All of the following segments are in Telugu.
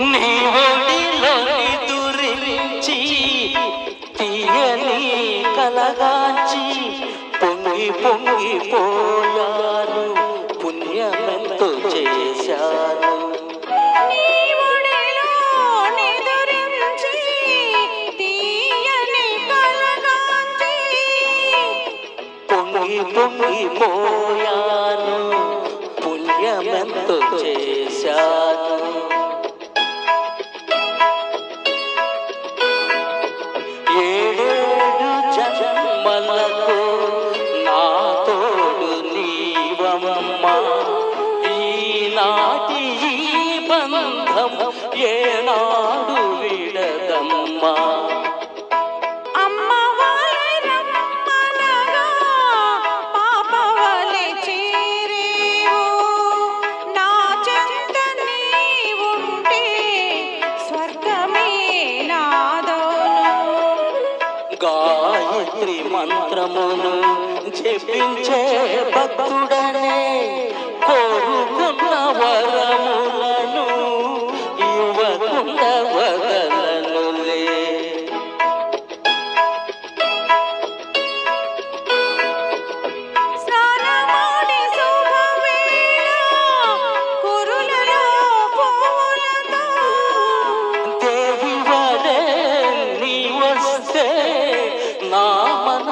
నీ ఒడిలోని దురించి తీయని కలగాచి పొంగి పొంగి పోయాను పుణ్యమంతో చేశాను పొంగి పొంగి చేశాను నీవమ్మ ఈనాటి ఈ బంధం ఏనాడు విడదమ్మా. గాయత్రి మంత్రమును జపించే భక్తుడనే కోరుకున్న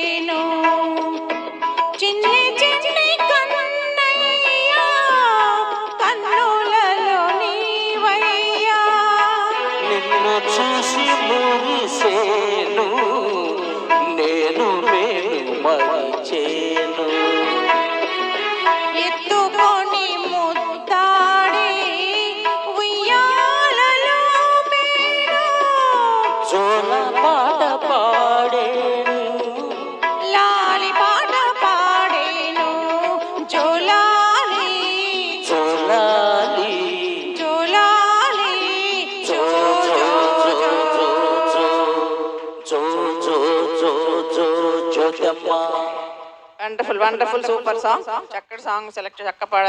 పెట్టేను చిన్ని చిన్ని కన్నయ్యా కన్నులలో నీవయ్యా. నిన్ను చూసి మురిసేను నేను నేను మరిచేను ఎత్తుకొని ముద్దాడి ఉయ్యాలలో మేను జోల పాట పాడేను. వండర్ఫుల్ వండర్ఫుల్ సూపర్ సాంగ్ చక్కటి సాంగ్ సెలెక్ట్ చక్క పాడాలి